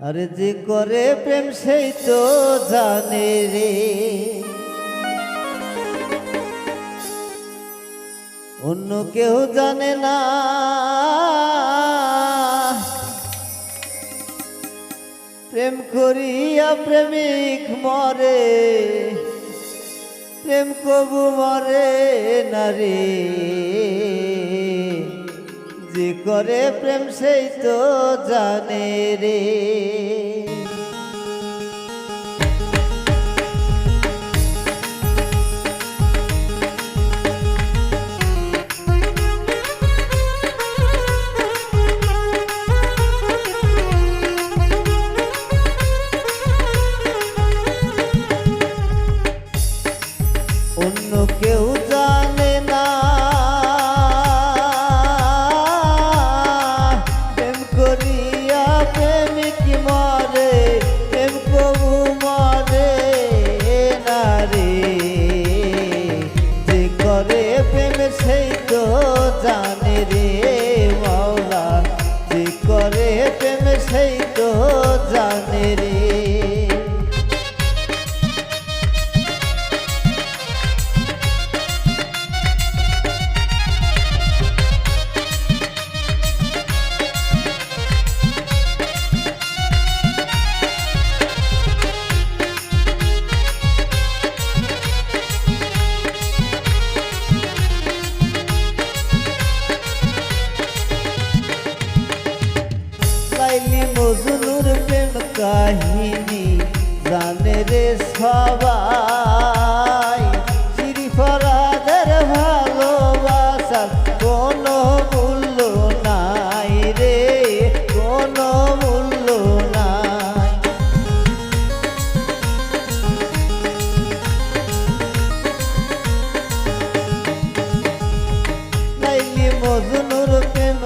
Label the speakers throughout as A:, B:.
A: আরে যে করে প্রেম সেই তো জানে রে। অন্য কেউ জানে না। প্রেম করিয়া প্রেমিক মরে, প্রেম কবু মরে না রে। যে করে প্রেম সেই তো জানে রে। সেই তো জানে রে। সবাই শ্রী ভালোবাসার কোনো মূল্য নাই রে কোনো মূল্য নাই। লাইলি মজনুর প্রেম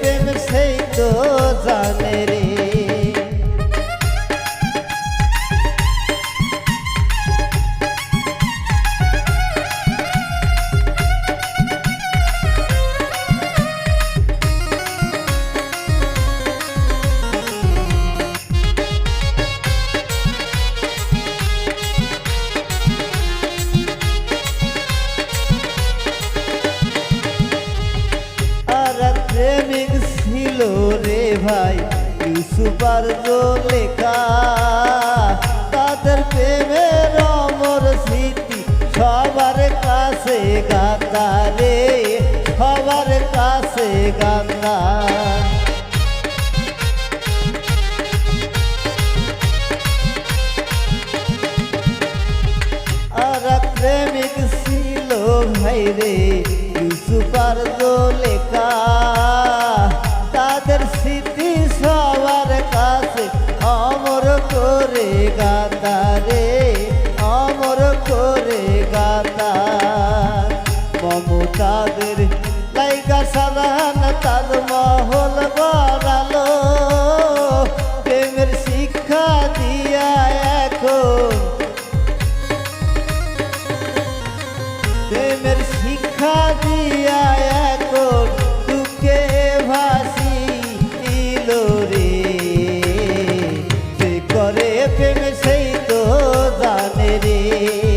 A: প্রেম সেই তো জানে রে। ভাই, ইউসুফার লেখা। তাদের প্রেমের অমর স্মৃতি সবার কাছে গান্দা রে সবার কাছে গান্দা আর প্রেমিক ছিল ভাই রে প্রেমের শিক্ষা দিয়া এখন দুঃখে ভাসি দিল রে। যে করে প্রেম সেই তো জানে রে।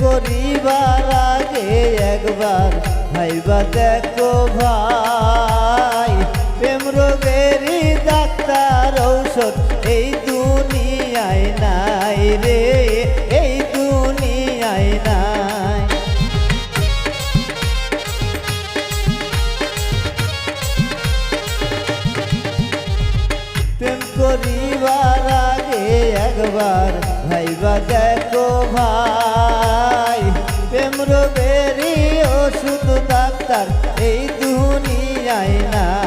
A: করিবার আগে একবার ভাইবা দেখো ভাই। প্রেম রোগেরই ডাক্তার ঔষধ এই দুনিয়ায় নাই রে, এই দুনিয়ায় নাই। প্রেম করিবার আগে একবার ভাইবা দেখো ভাই প্রেম রোগেরই ওষুধ ডাক্তার এই দুনিয়ায় নাই।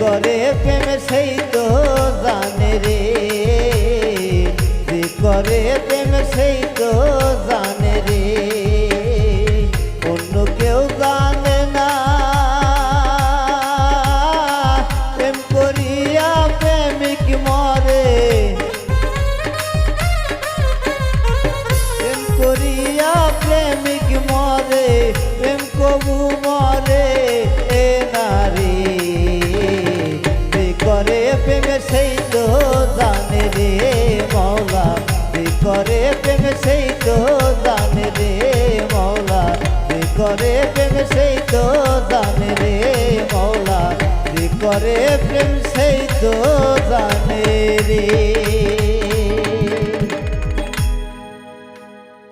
A: করে প্রেম, সেই তো জানে রে। যে করে প্রেম, সেই তো জানে রে। অন্য কেউ জানে না। প্রেম করিয়া প্রেমিক মরে। প্রেম করিয়া প্রেমিক মরে। প্রেম কবু